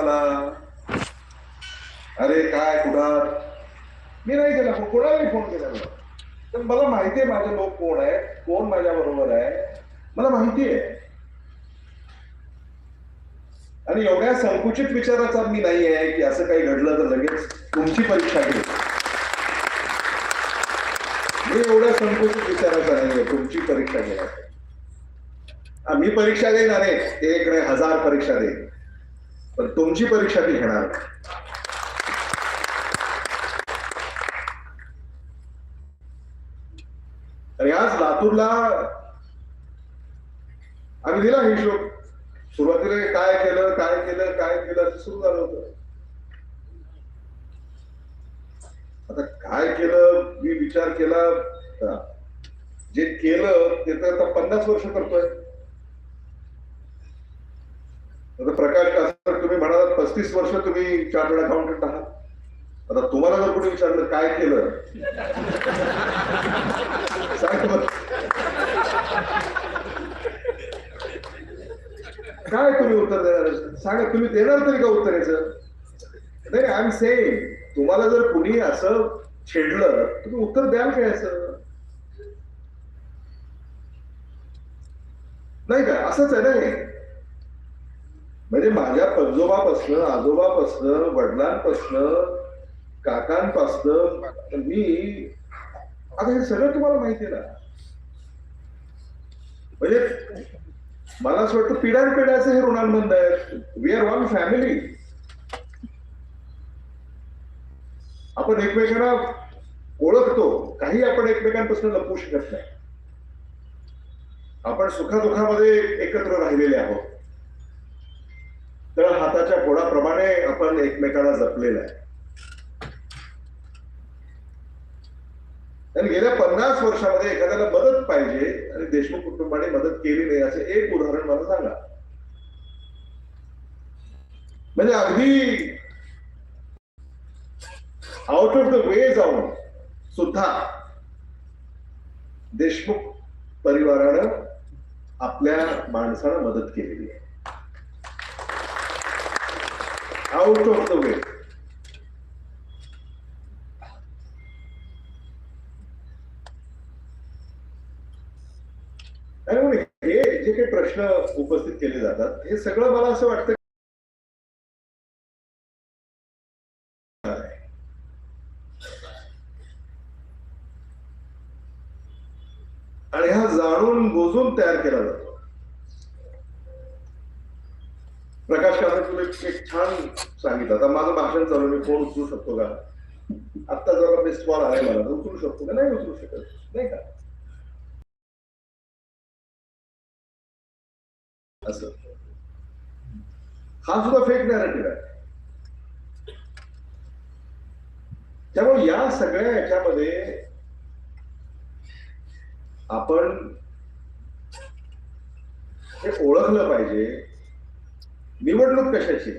मला अरे काय कुणाल मी नाही केला फोन कोणालाही फोन केला मला तर मला माहिती आहे माझे लोक कोण आहे कोण माझ्या बरोबर आहे. मला माहिती आहे आणि एवढ्या संकुचित विचाराचा मी नाही आहे की असं काही घडलं तर लगेच तुमची परीक्षा घेईल. मी एवढ्या संकुचित विचाराचा नाहीये तुमची परीक्षा घ्या मी परीक्षा देईन अनेक एक हजार परीक्षा देईन पण तुमची परीक्षा ती घेणार. नाही. आणि आज लातूरला आम्ही दिला हिशोब सुरुवातीला काय केलं काय केलं काय केलं असं सुरू झालं होतं. आता काय केलं मी विचार केला जे केलं ते तर आता पन्नास वर्ष करतोय. आता प्रकाश पस्तीस वर्ष तुम्ही चार्टर्ड अकाउंटंट आहात. आता तुम्हाला जर कुठे विचारलं काय केलं? काय तुम्ही उत्तर देणार? सांगा तुम्ही देणार तरी का उत्तर याचं? नाही आय एम सेम तुम्हाला जर कुणी असं छेडलं तुम्ही उत्तर द्याल काय असं नाही का असंच आहे ना हे म्हणजे माझ्या पंजोबापासनं आजोबापासनं वडिलांपासनं काकांपासनं मी आता हे सगळं तुम्हाला माहिती आहे ना. म्हणजे मला असं वाटतं पिढ्यानपिढ्याचं हे ऋणानुबंध आहेत. वी आर वन फॅमिली आपण एकमेकांना ओळखतो. काही आपण एकमेकांपासून लपवू शकत नाही. आपण सुखादुखामध्ये एकत्र राहिलेले आहोत. कोणाप्रमाणे आपण एकमेकाला जपलेलं आहे. आणि गेल्या पन्नास वर्षामध्ये एखाद्याला मदत पाहिजे आणि देशमुख कुटुंबाने मदत केली नाही असं एक उदाहरण मला सांगा. म्हणजे अगदी आउट ऑफ द वे जाऊन सुद्धा देशमुख परिवारानं आपल्या माणसानं मदत केलेली आहे. आउट ऑफ द वे हे जे काही प्रश्न उपस्थित केले जातात हे सगळं मला असं वाटतं आणि हा जाणून बुजून तयार केला जातो प्रकाश काका तुम्ही एक छान सांगितलं. आता माझं भाषण चालू मी फोन उचलू शकतो का? आता जरा मिस कॉल आहे मला तर उचलू शकतो का? नाही उचलू शकत. नाही का? असं. हा सुद्धा फेक नॅरेटिव्ह आहे. त्यामुळे या सगळ्या याच्यामध्ये आपण हे ओळखलं पाहिजे. निवडणूक कशाची?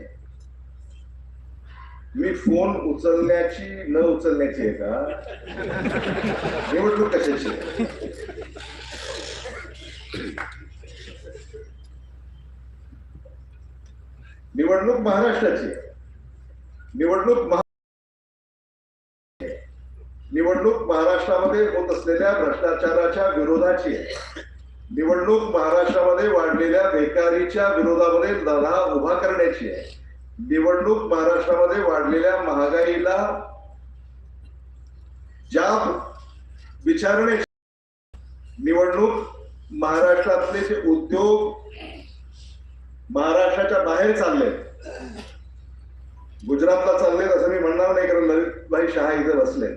मी फोन उचलण्याची न उचलण्याची आहे का? निवडणूक कशाची? निवडणूक महाराष्ट्राची निवडणूक निवडणूक महाराष्ट्रामध्ये होत असलेल्या भ्रष्टाचाराच्या विरोधाची आहे. निवडणूक महाराष्ट्रामध्ये वाढलेल्या बेकारीच्या विरोधामध्ये लढा उभा करण्याची आहे. निवडणूक महाराष्ट्रामध्ये वाढलेल्या महागाईला ज्या विचारणे. निवडणूक महाराष्ट्रातले जे उद्योग महाराष्ट्राच्या बाहेर चालले. गुजरातला चालले असं मी म्हणणार नाही कारण ललितभाई शहा इथे बसले.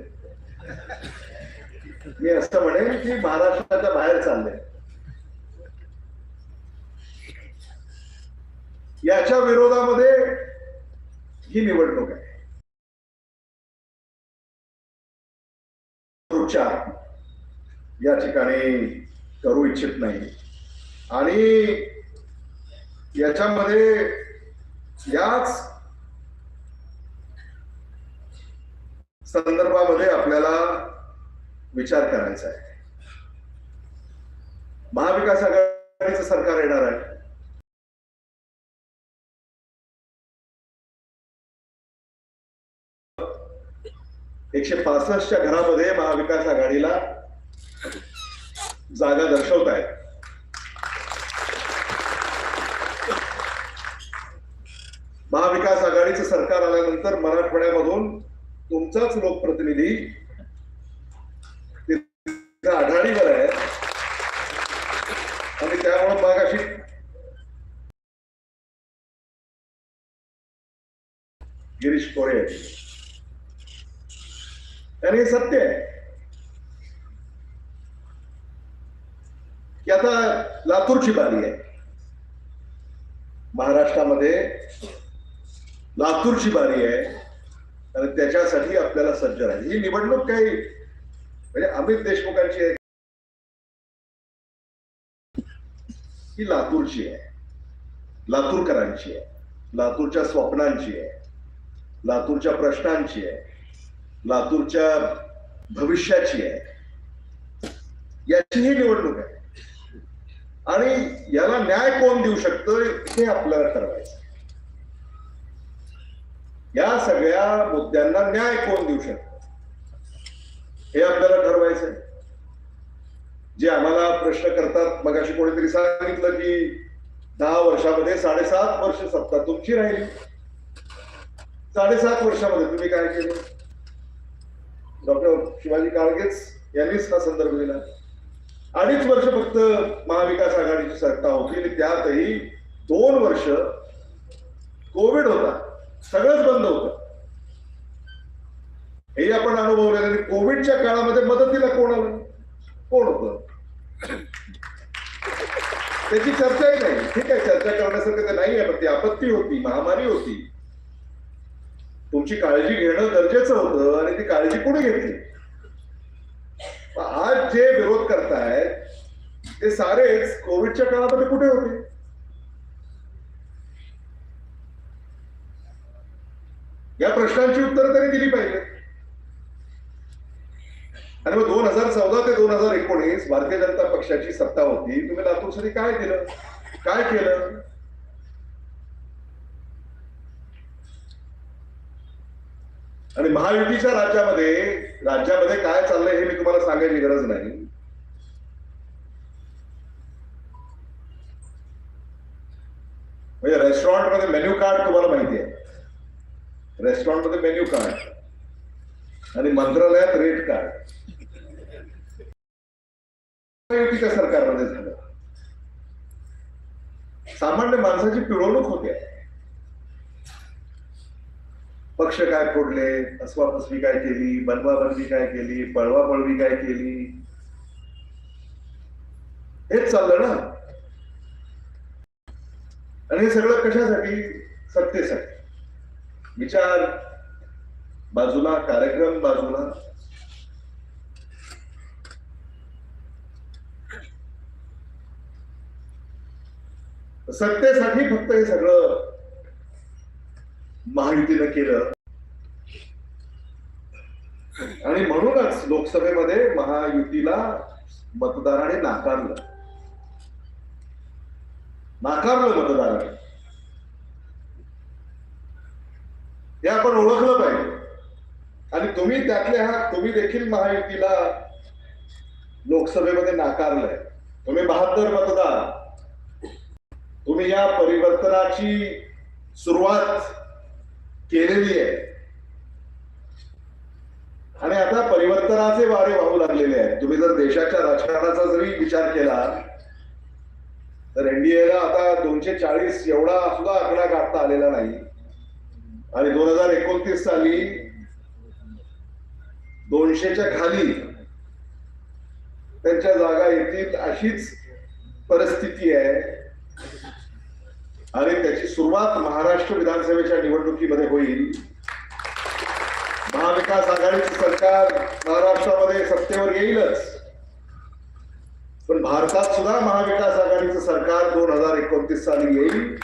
मी असं म्हणेन की महाराष्ट्राच्या बाहेर चालले. याच्या विरोधामध्ये ही निवडणूक आहे. या ठिकाणी करू इच्छित नाही. आणि याच्यामध्ये याच संदर्भामध्ये आपल्याला विचार करायचा आहे. महाविकास आघाडीचं सरकार येणार आहे. एकशे पासष्टच्या घरामध्ये महाविकास आघाडीला जागा दर्शवत आहेत महाविकास आघाडीचं सरकार आल्यानंतर मराठवाड्यामधून तुमचाच लोकप्रतिनिधी आघाडीवर आहे. आणि त्यामुळे मग अशी गिरीश कोळे कारण आणि हे सत्य आहे. की आता लातूरची बारी आहे. महाराष्ट्रामध्ये लातूरची बारी आहे आणि त्याच्यासाठी आपल्याला सज्ज राहील ही निवडणूक काही म्हणजे अमित देशमुखांची आहे. ही लातूरची आहे. लातूरकरांची आहे. लातूरच्या स्वप्नांची आहे. लातूरच्या प्रश्नांची आहे. लातूरच्या भविष्याची आहे. याची ही निवडणूक आहे. आणि याला न्याय कोण देऊ शकतो हे आपल्याला ठरवायचं या सगळ्या मुद्द्यांना न्याय कोण देऊ शकतं? हे आपल्याला ठरवायचं आहे. जे आम्हाला प्रश्न करतात मग अशी कोणीतरी सांगितलं की दहा वर्षामध्ये साडेसात वर्ष सत्ता तुमची राहिली. साडेसात वर्षामध्ये तुम्ही काय केलं? डॉक्टर शिवाजी काळगेच यांनीच हा संदर्भ दिला. अडीच वर्ष फक्त महाविकास आघाडीची सत्ता होती आणि त्यातही दोन वर्ष कोविड होता. सगळंच बंद होतं. हे आपण अनुभवलेलं आणि कोविडच्या काळामध्ये मदतीला कोण आलं? कोण होतं? त्याची चर्चाही नाही. ठीक आहे चर्चा करण्यासारखं ते नाही आहे पण ती आपत्ती होती महामारी होती. तुमची काळजी घेणं गरजेचं होतं आणि ती काळजी कोणी घेतली? आज जे विरोध करतायत ते सारेच कोविडच्या काळामध्ये कुठे होते? या प्रश्नांची उत्तरं त्यांनी दिली पाहिजे. आणि मग दोन हजार चौदा ते दोन हजार एकोणीस भारतीय जनता पक्षाची सत्ता होती तुम्ही लातूरसाठी काय केलं? काय केलं? आणि महायुतीच्या राज्यामध्ये राज्यामध्ये काय चाललंय हे मी तुम्हाला सांगायची गरज नाही. म्हणजे रेस्टॉरंटमध्ये मेन्यू कार्ड तुम्हाला माहिती आहे. रेस्टॉरंटमध्ये मेन्यू कार्ड आणि मंत्रालयात रेट कार्ड महायुतीच्या सरकारमध्ये झालं. सामान्य माणसाची पिळवणूक होते. पक्ष काय फोडले अस्वापसवी काय केली बनवाबनवी काय केली पळवापळवी काय केली? हेच चाललं ना? आणि हे सगळं कशासाठी? सत्तेसाठी. विचार. बाजूला कार्यक्रम बाजूला. सत्तेसाठी फक्त हे सगळं महायुतीनं केलं. आणि म्हणूनच लोकसभेमध्ये महायुतीला मतदाराने नाकारलं. नाकारलं मतदाराने. हे आपण ओळखलं पाहिजे. आणि तुम्ही त्यातल्या हा तुम्ही देखील महायुतीला लोकसभेमध्ये नाकारलंय. तुम्ही बहात्तर मतदार. तुम्ही या परिवर्तनाची सुरुवात केलेली आहे. आणि आता परिवर्तनाचे वारे वाहू लागलेले आहेत. तुम्ही जर देशाच्या राजकारणाचा जरी विचार केला तर एनडीएला आता दोनशे चाळीस एवढा सुद्धा आकडा गाठता आलेला नाही. आणि दोन हजार एकोणतीस साली दोनशेच्या खाली त्यांच्या जागा येतील अशीच परिस्थिती आहे. आणि त्याची सुरुवात महाराष्ट्र विधानसभेच्या निवडणुकीमध्ये होईल. महाविकास आघाडीचं सरकार महाराष्ट्रामध्ये सत्तेवर येईलच. पण भारतात सुद्धा महाविकास आघाडीचं सरकार दोन हजार एकोणतीस साली येईल.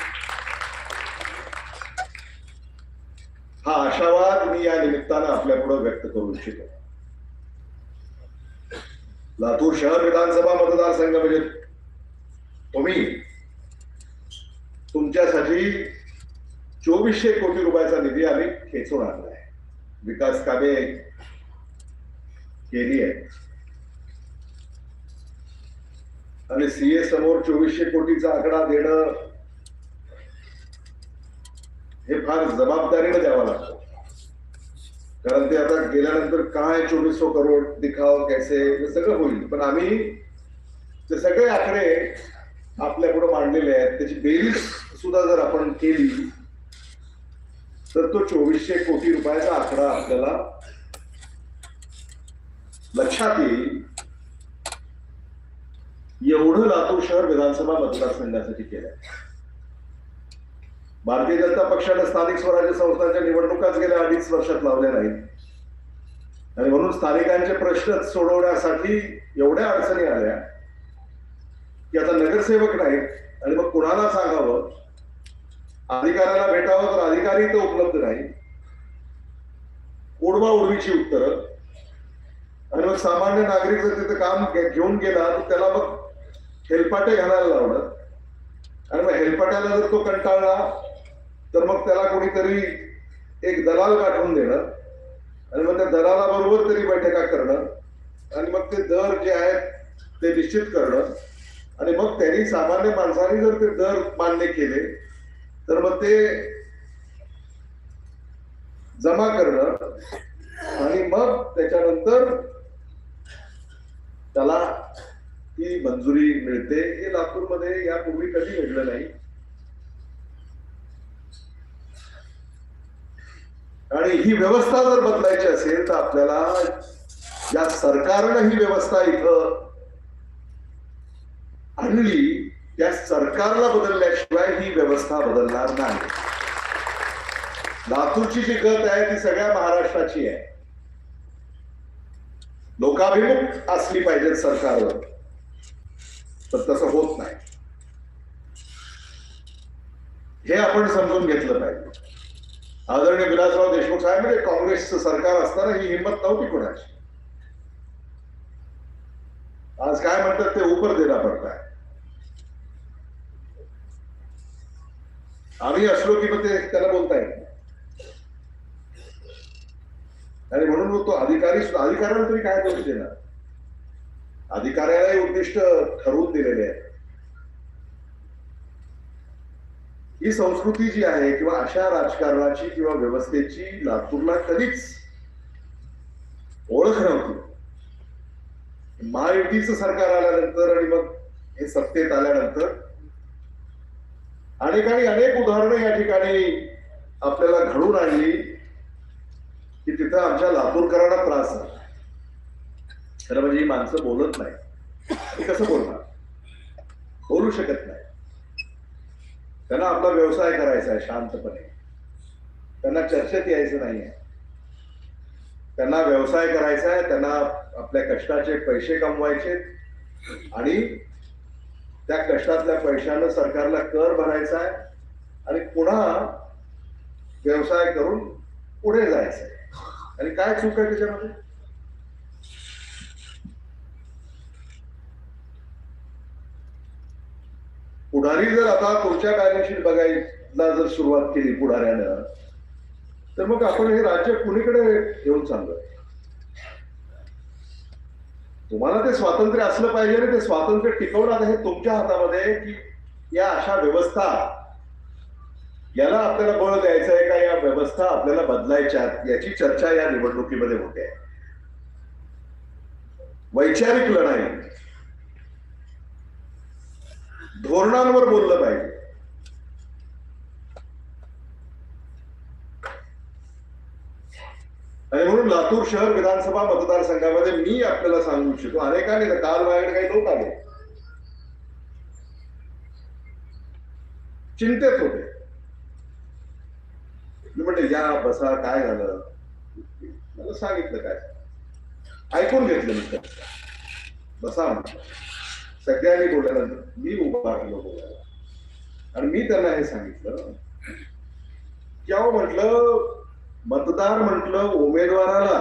हा आशावाद मी या निमित्तानं आपल्यापुढे व्यक्त करू इच्छितो. लातूर शहर विधानसभा मतदारसंघ म्हणजे तुम्ही तुमच्यासाठी चोवीसशे कोटी रुपयाचा निधी आम्ही खेचून आणलाय विकास कामे केली आहे आणि सीए समोर चोवीसशे कोटीचा आकडा देणं हे फार जबाबदारीने द्यावं लागतं. कारण ते आता गेल्यानंतर काय चोवीसशे करोड दिखाव कैसे हे सगळं होईल. पण आम्ही ते सगळे आकडे आपल्या पुढे मांडलेले आहेत. त्याची बेरीज सुद्धा जर आपण केली तर तो चोवीसशे कोटी रुपयाचा आकडा आपल्याला लक्षात येईल. एवढं लातूर शहर विधानसभा मतदारसंघासाठी केलंय. भारतीय जनता पक्षाने स्थानिक स्वराज्य संस्थांच्या निवडणुकाच गेल्या अडीच वर्षात लावल्या नाहीत. आणि म्हणून स्थानिकांचे प्रश्न सोडवण्यासाठी एवढ्या अडचणी आल्या की आता नगरसेवक नाहीत आणि मग कुणाला सांगावं? अधिकाऱ्याला भेटावं तर अधिकारी तर उपलब्ध नाही उडवा उडवीची उत्तर. आणि मग सामान्य नागरिक जर तिथं काम घेऊन गेला तर त्याला मग हेलपाटे घालायला लावलं. आणि मग हेलपाट्याला जर तो कंटाळला तर मग त्याला कोणीतरी एक दलाल पाठवून देणं. आणि मग त्या दलालाबरोबर तरी बैठका करणं. आणि मग ते दर जे आहेत ते निश्चित करणं. आणि मग त्यांनी सामान्य माणसाने जर ते दर मान्य केले तर मग ते जमा करणं आणि मग त्याच्यानंतर त्याला ती मंजुरी मिळते हे लातूरमध्ये यापूर्वी कधी घडलं नाही. आणि ही व्यवस्था जर बदलायची असेल तर आपल्याला या सरकारनं ही व्यवस्था इथं आणली. त्या सरकारला बदलल्याशिवाय ही व्यवस्था बदलणार नाही. लातूरची जी गत आहे ती सगळ्या महाराष्ट्राची आहे. लोकाभिमुख असली पाहिजेत सरकारवर. तर तसं होत नाही. हे आपण समजून घेतलं पाहिजे. आदरणीय विलासराव देशमुख साहेब म्हणजे काँग्रेसचं सरकार असताना ही हिंमत नव्हती कोणाची. आज काय म्हणतात ते उपर देणार पडताय. आम्ही असलो की मग ते त्याला बोलता येत आणि म्हणून मग तो अधिकारी सुद्धा अधिकाऱ्याला तुम्ही काय दोष देणार? अधिकाऱ्याला उद्दिष्ट ठरवून दिलेले आहे ही संस्कृती जी आहे किंवा अशा राजकारणाची किंवा व्यवस्थेची लातूरला कधीच ओळख नव्हती. महायुतीचं सरकार आल्यानंतर आणि मग हे सत्तेत आल्यानंतर अनेकांनी अनेक उदाहरणं या ठिकाणी आपल्याला घडून आणली की तिथं आमच्या लातूरकरांना त्रास झाला. खरं म्हणजे ही माणसं बोलत नाही. कसं बोलणार? बोलू शकत नाही. त्यांना आपला व्यवसाय करायचा आहे शांतपणे. त्यांना चर्चेत यायचं नाहीये. त्यांना व्यवसाय करायचा आहे त्यांना आपल्या कष्टाचे पैसे कमवायचे आणि त्या कष्टातल्या पैशानं सरकारला कर भरायचा आहे आणि पुन्हा व्यवसाय करून पुढे जायचं आहे. आणि काय चूक आहे त्याच्यामध्ये? पुढारी जर आता पुढच्या कायदेशीर बघायला जर सुरुवात केली पुढाऱ्यानं तर मग आपण हे राज्य कुणीकडे घेऊन चाललोय? तुम्हाला ते स्वातंत्र्य असलं पाहिजे आणि ते स्वातंत्र्य टिकवणार हे तुमच्या हातामध्ये की या अशा व्यवस्था याला आपल्याला बळ द्यायचं आहे का या व्यवस्था आपल्याला बदलायच्या याची चर्चा या निवडणुकीमध्ये होते. वैचारिक लढाई. धोरणांवर बोललं पाहिजे. आणि म्हणून लातूर शहर विधानसभा मतदारसंघामध्ये मी आपल्याला सांगू इच्छितो अनेकांनी काल माझ्याकडे काही लोक आले चिंतेत होते. म्हणजे या बसा काय झालं? मला सांगितलं काय? ऐकून घेतलं मी बसा म्हटलं. सगळ्यांनी बोलल्यानंतर मी उभा राहिलो बोलायला. आणि मी त्यांना हे सांगितलं. की अहो म्हटलं मतदार म्हटलं उमेदवाराला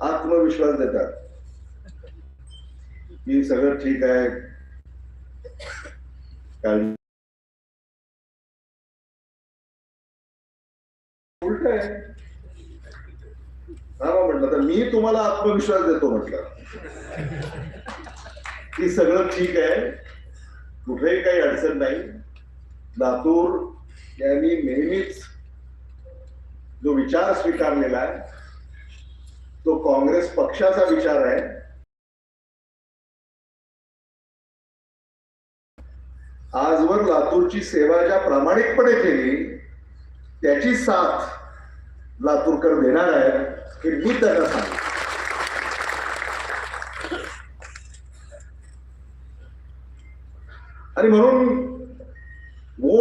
आत्मविश्वास देतात. की सगळं ठीक आहे. काळजी उलट आहे. हा म्हटलं तर मी तुम्हाला आत्मविश्वास देतो म्हटलं. की सगळं ठीक आहे. कुठेही काही अडचण नाही. लातूर यांनी नेहमीच जो विचार स्वीकारलेला आहे तो काँग्रेस पक्षाचा विचार आहे. आजवर लातूरची सेवा ज्या प्रामाणिकपणे केली त्याची साथ लातूरकर देणार आहे हे मी त्यांना सांगतो आणि म्हणून वोट